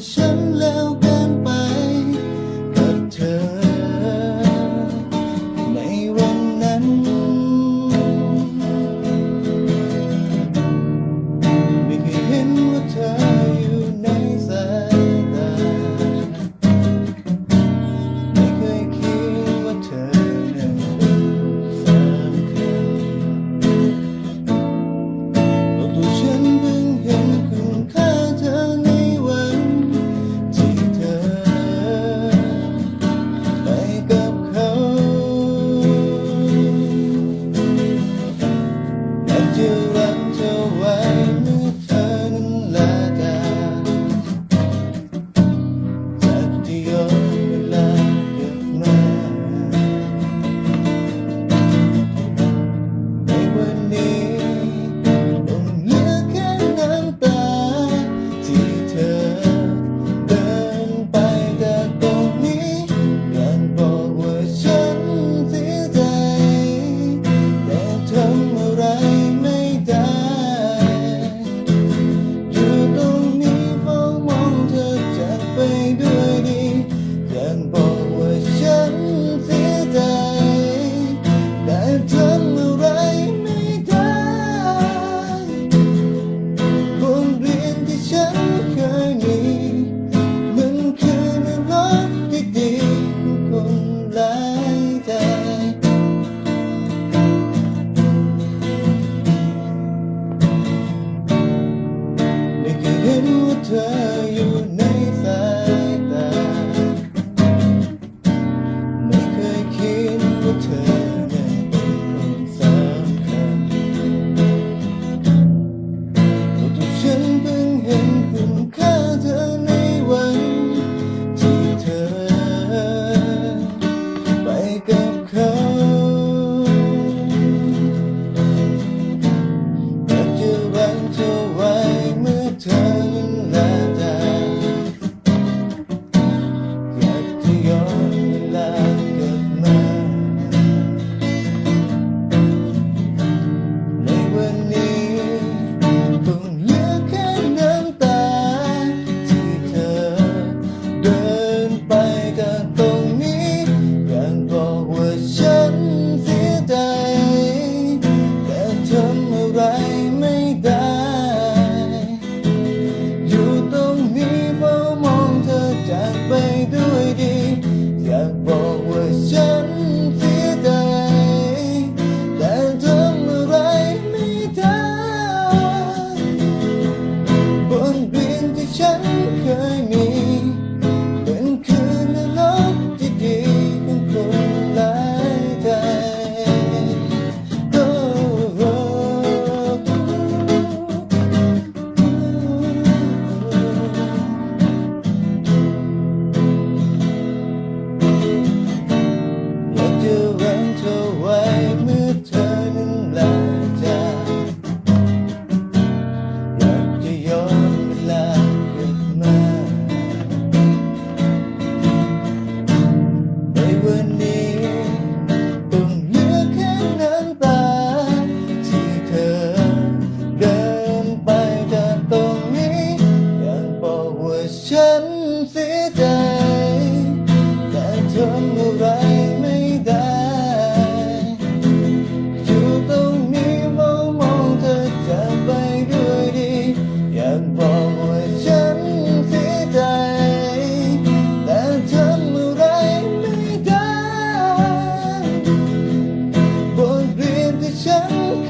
show.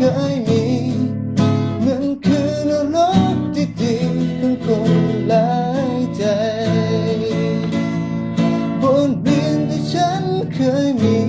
เคยมีมันคือนรกที่ดีๆของคนหลายใจ บนเรียนที่ฉันเคยมี